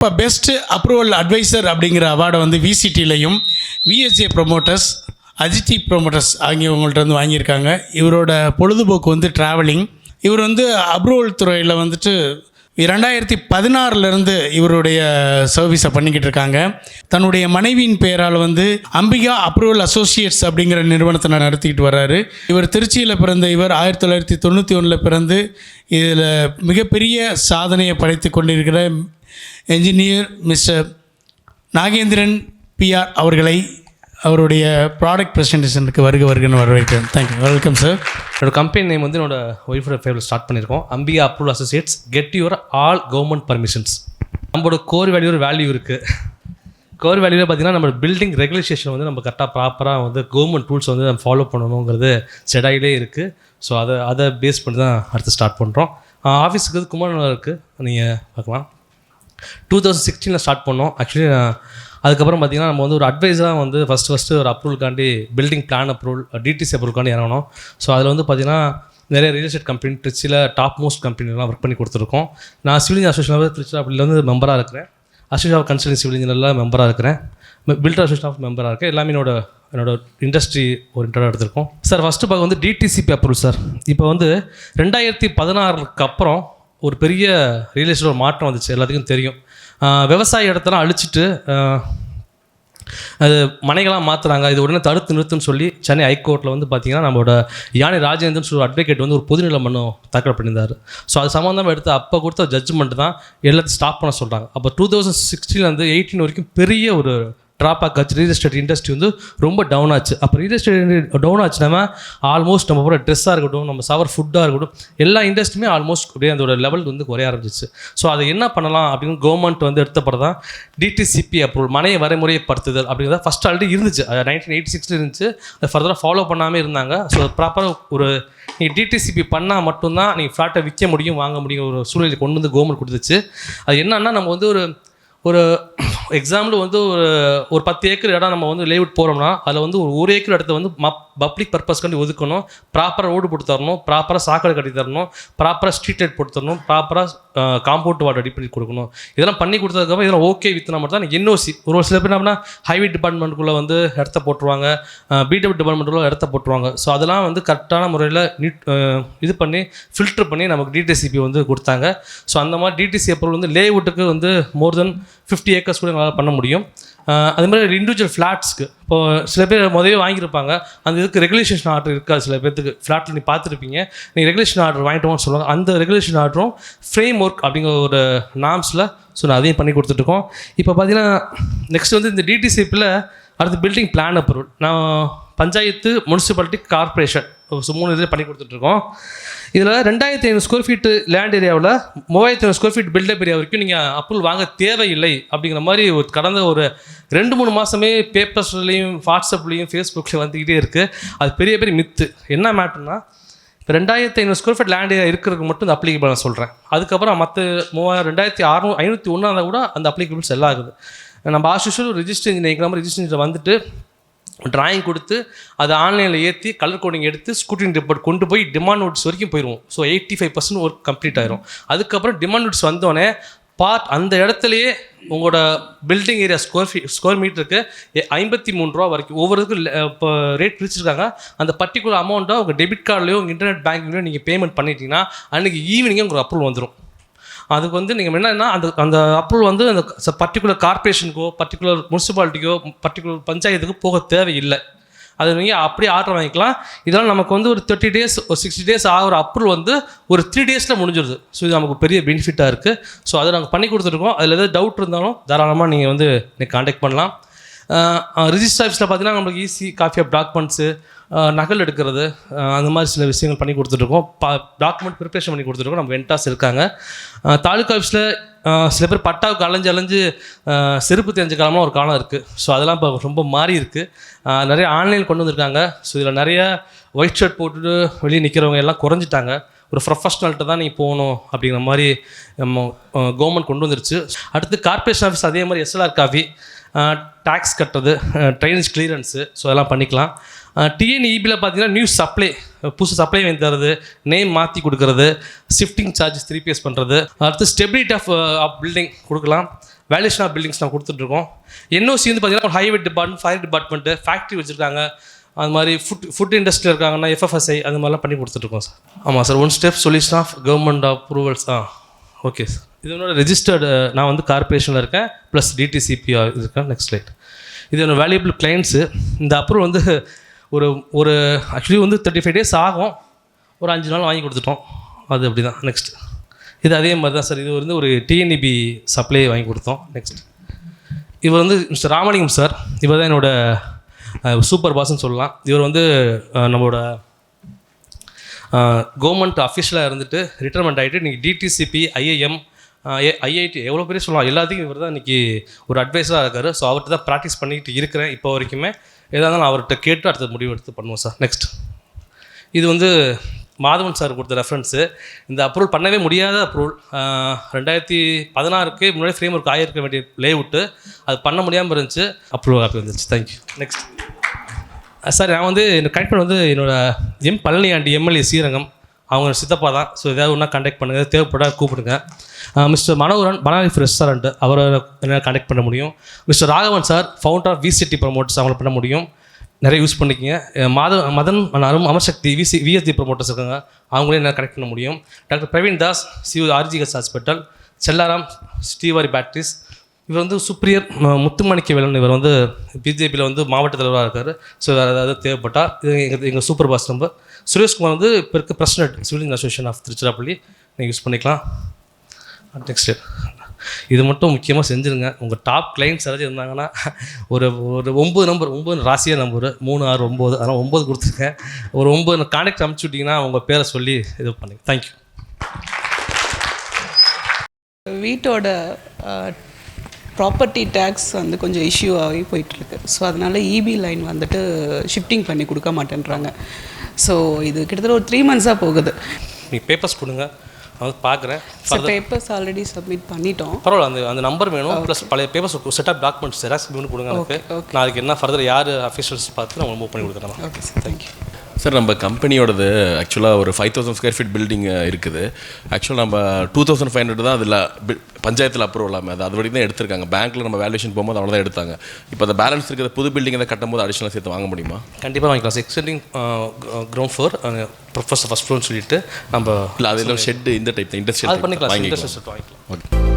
இப்போ best approval advisor அப்படிங்கிற அவார்டை வந்து விசிடிலையும் விஎஸ்ஏ ப்ரொமோட்டர்ஸ் அஜித்தி ப்ரொமோட்டர்ஸ் ஆகியவங்கள்ட்ட வந்து வாங்கியிருக்காங்க. இவரோட பொழுதுபோக்கு வந்து ட்ராவலிங் இவர் வந்து அப்ரூவல் துறையில் வந்துட்டு ரெண்டாயிரத்தி பதினாறுலேருந்து இவருடைய சர்வீஸை பண்ணிக்கிட்டு இருக்காங்க. தன்னுடைய மனைவியின் பெயரால் வந்து அம்பிகா அப்ரூவல் அசோசியேட்ஸ் அப்படிங்கிற நிறுவனத்தை நான் நடத்திக்கிட்டு வர்றாரு. இவர் திருச்சியில் பிறந்த இவர் ஆயிரத்தி தொள்ளாயிரத்தி தொண்ணூற்றி ஒன்றில் பிறந்து இதில் மிகப்பெரிய சாதனையை படைத்து கொண்டிருக்கிற என்ஜினியர் மிஸ்டர் நாகேந்திரன் பிஆர் அவர்களை அவருடைய ப்ராடக்ட் ப்ரெசன்டேஷனுக்கு வருக வருகன்னு வரவேற்கிறேன். தேங்க்யூ வெல்கம் சார் என்னோட கம்பெனி நேம் வந்து என்னோட ஒய்ஃபோட ஃபேவரில் ஸ்டார்ட் பண்ணியிருக்கோம் Ambika approval associates get your all government permissions நம்மளோட கோர் வேல்யூ ஒரு வேல்யூ இருக்குது கோர் வேல்யூவில் பார்த்தீங்கன்னா நம்ம பில்டிங் ரெகுலேஷேஷன் வந்து நம்ம கரெக்டாக ப்ராப்பராக வந்து கவர்மெண்ட் ரூல்ஸ் வந்து நம்ம ஃபாலோ பண்ணணுங்கிறது செடாயிலே இருக்குது ஸோ அதை அதை பேஸ் பண்ணி தான் அடுத்து ஸ்டார்ட் பண்ணுறோம் ஆஃபீஸுக்கு வந்து இருக்குது நீங்கள் பார்க்கலாம். டூ தௌசண்ட் சிக்ஸ்டீனில் ஸ்டார்ட் பண்ணோம். ஆக்சுவலி அதுக்கப்புறம் பார்த்தீங்கன்னா நம்ம வந்து ஒரு அட்வைஸராக வந்து ஃபஸ்ட்டு ஃபஸ்ட்டு ஒரு அப்ரூவல்காண்டி பில்டிங் பிளான் அப்ரூவல் டிடிசி அப்ரூவல்காண்டி இறங்கணும் ஸோ அதில் வந்து பார்த்தீங்கன்னா நிறைய ரியல் எஸ்டேட் கம்பெனி திருச்சியில் டாப் மோஸ்ட் கம்பெனிலாம் ஒர்க் பண்ணி கொடுத்துருக்கோம். நான் சிவில் இன்ஜினியர் அசோசியேஷன் திருச்சியில் அப்படியில் வந்து மெம்பராக இருக்கிறேன். அசோசியேஷன் ஆஃப் கன்சல்டிங் சிவில் இன்ஜினியரில் மெம்பராக இருக்கிறேன். பில்டர் அசோசியேஷன் ஆஃப் மெம்பராக இருக்கேன். எல்லாமே என்னோட என்னோட இண்டஸ்ட்ரி ஓரியன்டாக எடுத்திருக்கோம். சார் ஃபஸ்ட்டு பார்க்க வந்து டிடிசிபி அப்ரூவல் சார் இப்போ வந்து ரெண்டாயிரத்தி பதினாறுக்கு அப்புறம் ஒரு பெரிய ரியல் எஸ்டேட் ஒரு மாற்றம் வந்துச்சு எல்லாத்துக்கும் தெரியும். விவசாய இடத்தெல்லாம் அழிச்சிட்டு அது மனைகளாக மாற்றுறாங்க இது உடனே தடுத்து நிறுத்துன்னு சொல்லி சென்னை ஹைகோர்ட்டில் வந்து பார்த்தீங்கன்னா நம்மளோட யானை ராஜேந்திரன் சொல்லி அட்வொகேட் வந்து ஒரு பொதுநிலை மனு தாக்கல் பண்ணியிருந்தார். ஸோ அது சம்மந்தமாக எடுத்து அப்போ கொடுத்த ஜட்ஜ்மெண்ட் தான் எல்லாத்தையும் ஸ்டாப் பண்ண சொல்கிறாங்க அப்போ டூ தௌசண்ட் சிக்ஸ்டீன்லேருந்து எயிட்டீன் வரைக்கும் பெரிய ஒரு ட்ராப் ஆச்சு. ரியல் எஸ்டேட் இண்டஸ்ட்ரி வந்து ரொம்ப டவுன் ஆச்சு. அப்போ ரியல் எஸ்டேட் டவுன் ஆச்சுன்னா ஆல்மோஸ்ட் நம்ம போகிற ட்ரெஸ்ஸாக இருக்கட்டும் நம்ம சவர் ஃபுட்டாக இருக்கட்டும் எல்லா இண்டஸ்ட்ரியுமே ஆல்மோஸ்ட் அப்படியே அதோட லெவல் வந்து குறைய ஆரம்பிச்சிச்சு. ஸோ அதை என்ன பண்ணலாம் அப்படின்னு கவர்மெண்ட் வந்து எடுத்தப்பறம் தான் டிடிசிபி அப்ரூவல் மனையை வரைமுறைப்படுத்துதல் அப்படிங்கிறத ஃபஸ்ட் ஆல்ரெடி இருந்துச்சு. நைன்டீன் எயிட்டி சிக்ஸில் இருந்துச்சு. அதை ஃபர்தராக ஃபாலோ பண்ணாமல் இருந்தாங்க. ஸோ ப்ராப்பராக ஒரு நீங்கள் டிடிசிபி பண்ணால் மட்டும்தான் நீங்கள் ஃப்ளாட்டை விற்க முடியும் வாங்க முடியும் ஒரு சூழ்நிலை கொண்டு வந்து கவர்மெண்ட் கொடுத்துச்சு. அது என்னன்னா நம்ம வந்து ஒரு ஒரு எக்ஸாம்பிள் வந்து ஒரு ஒரு பத்து ஏக்கர் இடம் நம்ம வந்து லேவுட் போகிறோம்னா அதில் வந்து ஒரு ஒரு ஏக்கர் இடத்த வந்து மப் பப்ளிக் பர்பஸ்க்காண்டி ஒதுக்கணும். ப்ராப்பராக ரோடு போட்டு தரணும் ப்ராப்பராக சாக்கடை கட்டி தரணும் ப்ராப்பராக ஸ்ட்ரீட் லைட் போட்டு தரணும் ப்ராப்பராக காம்பவுண்ட் வார்டு அடி பண்ணி கொடுக்கணும். இதெல்லாம் பண்ணி கொடுத்ததுக்கப்புறம் இதெல்லாம் ஓகே வித்துனா மட்டும் தான். என்ஓசி ஒரு ஒரு சில பேர் என்ன ஹைவே டிபார்ட்மெண்ட்டுக்குள்ளே வந்து இடத்த போட்டுருவாங்க பிடபிள்யூ டிபார்ட்மெண்ட்டுக்குள்ள இடத்த போட்டுருவாங்க. ஸோ அதெல்லாம் வந்து கரெக்டான முறையில் நீட் இது பண்ணி ஃபில்டர் பண்ணி நமக்கு டிடிசிபி வந்து கொடுத்தாங்க. ஸோ அந்த மாதிரி டிடிசி அப்ரூவல் வந்து லேஅவுட்டுக்கு வந்து மோர் தென் ஃபிஃப்டி ஏக்கர்ஸ் கூட எங்களால் பண்ண முடியும். அது அதே மாதிரி இண்டிவிஜுவல் ஃப்ளாட்ஸ்க்கு இப்போது சில பேர் முதவே வாங்கியிருப்பாங்க. அந்த இதுக்கு ரெகுலேஷன் ஆர்டர் இருக்காது சில பேர்த்துக்கு. ஃப்ளாட்டில் நீ பார்த்துருப்பீங்க. நீ ரெகுலேஷன் ஆர்டர் வாங்கிட்டு சொல்லுவாங்க. அந்த ரெகுலேஷன் ஆர்டரும் ஃப்ரேம் ஒர்க் அப்படிங்கிற ஒரு நாம்ஸில் ஸோ நான் அதையும் பண்ணி கொடுத்துட்ருக்கோம் இப்போ பார்த்தீங்கன்னா நெக்ஸ்ட் வந்து இந்த டிடிசிப்பில் அடுத்து பில்டிங் பிளான் அப்ரூவல் நான் பஞ்சாயத்து முனிசிபாலிட்டி கார்ப்பரேஷன் மூணு இதில் பண்ணி கொடுத்துட்ருக்கோம். இதில் ரெண்டாயிரத்தி ஐநூறு ஸ்கொயர் ஃபீட்டு லேண்ட் ஏரியாவில் மூவாயிரத்தி ஐநூறு ஸ்கொயர் ஃபீட் பில்டப் ஏரியா வரைக்கும் நீங்கள் அப்ரூவல் வாங்க தேவையில்லை அப்படிங்கிற மாதிரி ஒரு கடந்த ஒரு ரெண்டு மூணு மாதமே பேப்பர்ஸ்லேயும் வாட்ஸ்அப்லேயும் ஃபேஸ்புக்லேயும் வந்துக்கிட்டே இருக்குது அது பெரிய பெரிய மித்து என்ன மேட்டர்னா இப்போ ரெண்டாயிரத்தி ஐநூறு ஸ்கொயர் ஃபீட் லேண்ட் ஏரியா இருக்கிறதுக்கு மட்டும் இந்த அப்ளிகபிள் நான் சொல்கிறேன் அதுக்கப்புறம் மற்ற மூவாயிரம் ரெண்டாயிரத்தி அறுநூறு ஐநூற்றி ஒன்றா இருந்தால் கூட அந்த அப்ளிகபிள்ஸ் எல்லாம் ஆகுது. நம்ம ஆஷுஷுவல் ரிஜிஸ்டர் இன்ஜினியர் நம்ம ரிஜிஸ்டர் இன்ஜினியர் வந்துட்டு ட்ராயிங் கொடுத்து அதை ஆன்லைனில் ஏற்றி கலர் கோடிங் எடுத்து ஸ்கூட்டிங் ரிப்போர்ட் கொண்டு போய் டிமாண்ட் நோட்ஸ் வரைக்கும் போயிடுவோம் so eighty five percent work complete ஆயிரும். அதுக்கப்புறம் டிமாண்ட் நோட்ஸ் வந்தோடனே பார்ட் அந்த இடத்துலையே உங்களோட building area square feet square மீட்டருக்கு ஐம்பத்தி மூணு ரூபா வரைக்கும். ஒவ்வொருக்கும் இப்போ ரேட் பிரிச்சிருக்காங்க. அந்த பர்டிகுலர் அமௌண்ட்டை உங்கள் டெபிட் கார்டுலையோ உங்கள் இன்டர்நெட் பேங்கிங்லையோ நீங்கள் பேமெண்ட் பண்ணிட்டீங்கன்னா அன்றைக்கி ஈவினிங்கே உங்களுக்கு அப்ரூவல் வந்துடும் அதுக்கு வந்து நீங்கள் என்னன்னா அந்த அந்த அப்ரூவல் வந்து அந்த பர்டிகுலர் கார்பரேஷனுக்கோ பர்டிகுலர் முனிசிபாலிட்டிக்கோ பர்டிகுலர் பஞ்சாயத்துக்கு போக தேவையில்லை. அது நீங்கள் அப்படியே ஆர்டர் வாங்கிக்கலாம். இதெல்லாம் நமக்கு வந்து ஒரு தேர்ட்டி டேஸ் ஒரு சிக்ஸ்டி டேஸ் ஆகிற அப்ரூவல் வந்து ஒரு த்ரீ டேஸில் முடிஞ்சிருது. ஸோ இது நமக்கு பெரிய பெனிஃபிட்டாக இருக்குது ஸோ அதை நாங்கள் பண்ணி கொடுத்துருக்கோம். அதில் எதாவது டவுட் இருந்தாலும் தாராளமாக நீங்கள் வந்து நீங்கள் காண்டாக்ட் பண்ணலாம். ரிஜிஸ்டர் ஆஃபீஸில் பார்த்தீங்கன்னா நம்மளுக்கு ஈஸி காஃபி ஆஃப் டாக்குமெண்ட்ஸு நகல் எடுக்கிறது அந்த மாதிரி சில விஷயங்கள் பண்ணி கொடுத்துட்ருக்கோம். பா டாக்குமெண்ட் ப்ரிப்பரேஷன் பண்ணி கொடுத்துருக்கோம் நம்ம வெண்டாஸ் இருக்காங்க. தாலுக்கா ஆஃபீஸில் சில பேர் பட்டாவுக்கு அலைஞ்சு அலைஞ்சு செருப்பு தெரிஞ்ச காலமாக ஒரு காலம் இருக்குது ஸோ அதெல்லாம் இப்போ ரொம்ப மாறி இருக்குது நிறைய ஆன்லைன் கொண்டு வந்திருக்காங்க. ஸோ இதில் நிறைய ஒயிட் ஷர்ட் போட்டுட்டு வெளியே நிற்கிறவங்க எல்லாம் குறைஞ்சிட்டாங்க. ஒரு ப்ரொஃபஷ்னல்கிட்ட தான் நீ போகணும் அப்படிங்கிற மாதிரி நம்ம கவர்மெண்ட் கொண்டு வந்துருச்சு. அடுத்து கார்ப்பரேஷன் ஆஃபீஸ் அதே மாதிரி எஸ்எல்ஆர் காஃபி டேக்ஸ் கட்டுறது ட்ரைனேஜ் கிளியரன்ஸு ஸோ அதெல்லாம் பண்ணிக்கலாம். டிஎன்இபியில் பார்த்தீங்கன்னா நியூ சப்ளை புதுசு சப்ளை வாங்கி தரது நேம் மாற்றி கொடுக்கறது ஷிஃப்டிங் சார்ஜஸ் த்ரீ பேஸ் பண்ணுறது அடுத்து ஸ்டெபிலிட்டி ஆஃப் ஆஃப் பில்டிங் கொடுக்கலாம். வேல்யூஷன் ஆஃப் பில்டிங்ஸ் நான் கொடுத்துட்ருக்கோம் என்ஓசி வந்து பார்த்தீங்கன்னா highway department fire department factory வச்சுருக்காங்க. அது மாதிரி ஃபுட் ஃபுட் இண்டஸ்ட்ரியில் இருக்காங்கன்னா எஃப்எஃப்எஸ்ஐ அந்த மாதிரிலாம் பண்ணி கொடுத்துட்ருக்கோம் சார் ஆமாம் sir one step solution of government approvals ah okay sir இது என்னோட ரெஜிஸ்டர்டு நான் வந்து கார்பரேஷனில் இருக்கேன் ப்ளஸ் டிடிசிபி இருக்கேன் நெக்ஸ்ட் லைட் இது என்னோட வேல்யூபிள் கிளைண்ட்ஸு இந்த அப்ரூவல் வந்து ஒரு ஒரு ஆக்சுவலி வந்து தேர்ட்டி ஃபைவ் டேஸ் ஆகும். ஒரு அஞ்சு நாள் வாங்கி கொடுத்துட்டோம். அது அப்படி தான் நெக்ஸ்ட் இது அதே மாதிரி தான் சார். இது வந்து ஒரு டிஎன்இபி சப்ளை வாங்கி கொடுத்தோம். நெக்ஸ்ட் இவர் வந்து மிஸ்டர் ராமலிங்கம் சார். இவர் தான் என்னோட சூப்பர் பாஸ்ன்னு சொல்லலாம். இவர் வந்து நம்மளோட கவர்மெண்ட் அஃபிஷியலாக இருந்துட்டு ரிட்டைர்மெண்ட் ஆகிட்டு இன்றைக்கி டிடிசிபி ஐஐஎம் ஐஐடி எவ்வளோ பேர் சொல்லலாம். எல்லாத்துக்கும் இவர் தான் இன்றைக்கி ஒரு அட்வைஸராக இருக்கார். ஸோ அவர்கிட்ட தான் ப்ராக்டிஸ் பண்ணிக்கிட்டு இருக்கிறேன். இப்போ வரைக்குமே எதாக இருந்தாலும் அவர்கிட்ட கேட்டு அடுத்த முடிவு எடுத்து பண்ணுவோம் சார். நெக்ஸ்ட் இது வந்து மாதவன் சார் கொடுத்த ரெஃபரன்ஸு இந்த அப்ரூவல் பண்ணவே முடியாத அப்ரூவல் ரெண்டாயிரத்தி பதினாறுக்கு முன்னாடி ஃப்ரேம் ஒர்க் ஆகியிருக்க வேண்டிய லேவுட்டு அது பண்ண முடியாமல் இருந்துச்சு. அப்ரூவல் அப்படி வந்துருச்சு தேங்க்யூ நெக்ஸ்ட் சார் நான் வந்து எனக்கு கனெக்ட் பண்ண வந்து என்னோடய எம் பழனியாண்டி எம்எல்ஏ ஸ்ரீரங்கம். அவங்க சித்தப்பா தான். ஸோ ஏதாவது ஒன்றா கான்டாக்ட் பண்ணுங்கள் தேவைப்பட கூப்பிடுங்க. மிஸ்டர் மனோகரன் பனாலிஃப் ரெஸ்டாரண்ட் அவரை என்ன கனெக்ட் பண்ண முடியும். Mister Raghavan sir founder of VCD promoters அவங்கள பண்ண முடியும். நிறைய யூஸ் பண்ணிக்கிங்க. மாத மதன் அரும் அமர்சக்தி விசி விஎஸ்டி ப்ரொமோட்டர்ஸ் இருக்காங்க. அவங்களே என்ன கனெக்ட் பண்ண முடியும். Doctor Praveen Das C RGS hospital Chellaram Srivari Patrice இவர் வந்து சுப்ரியர் ம- வேலன். இவர் வந்து பிஜேபியில் வந்து மாவட்ட தலைவராக இருக்கார். ஸோ வேறு ஏதாவது தேவைப்பட்டால் இது எங்கள் எங்கள் சூப்பர் பாஸ் நம்பர் சுரேஷ்குமார் வந்து இப்போ இருக்க president civil association of Tiruchirappalli. நீங்கள் யூஸ் பண்ணிக்கலாம். நெக்ஸ்ட் இது மட்டும் முக்கியமாக செஞ்சுருங்க. உங்கள் டாப் கிளைண்ட்ஸ் யாராச்சும் இருந்தாங்கன்னா ஒரு ஒரு ஒம்பது நம்பர் ஒம்பது ராசியா நம்பர். மூணு ஆறு ஒம்பது அதனால் ஒம்பது கொடுத்துருக்கேன் ஒரு ஒம்பது கான்டாக்ட் அமுச்சு விட்டிங்கன்னா உங்கள் பேரை சொல்லி இது பண்ணுங்க. தேங்க்யூ வீட்டோட ப்ராப்பர்ட்டி டேக்ஸ் வந்து கொஞ்சம் இஷ்யூ ஆகி போயிட்டுருக்கு. ஸோ அதனால் இபி லைன் வந்துட்டு ஷிஃப்டிங் பண்ணி கொடுக்க மாட்டேன்றாங்க. ஸோ இது கிட்டத்தட்ட ஒரு த்ரீ மந்த்ஸாக போகுது. நீங்கள் பேப்பர்ஸ் கொடுங்க. வந்து பார்க்குறேன். பேப்பர்ஸ் ஆல்ரெடி சப்மிட் பண்ணிட்டோம். பரவாயில்ல அந்த அந்த நம்பர் வேணும். ப்ளஸ் பழைய papers set of documents xerox வேணும் கொடுங்க எனக்கு. நான் அதுக்கு என்ன ஃபர்தர் யார் அஃபிஷியல்ஸ் பார்த்து நான் மூவ் பண்ணி கொடுக்குறேன் ஓகே சார் தேங்க்யூ சார் நம்ம கம்பெனியோடது ஆக்சுவலாக ஒரு five thousand square feet building இருக்குது. ஆக்சுவலாக நம்ம டூ தௌசண்ட் ஃபைவ் ஹண்ட்ரட் தான் அதில் பஞ்சாயத்தில் அப்ரூவல் இல்லாமல் அது அது வரைக்கும் தான் எடுத்திருக்காங்க. பேங்க்கில் நம்ம வேல்யூஷன் போகும்போது அவ்வளோ தான் எடுத்தாங்க. இப்போ அந்த பேலன்ஸ் இருக்கிற புது பில்டிங் எதாவது கட்டும்போது அடிஷனல் சேர்த்து வாங்க முடியுமா? கண்டிப்பாக வாங்கிக்கலாம். Extending ground floor first first ஃப்ளோர்னு சொல்லிட்டு நம்ம இல்லை அது இல்லை ஷெட் இந்த டைப் அது இண்டஸ்ட்ரியல் பண்ணிக்கலாம் இன்ட்ரெஸ்ட் வாங்கிக்கலாம். ஓகே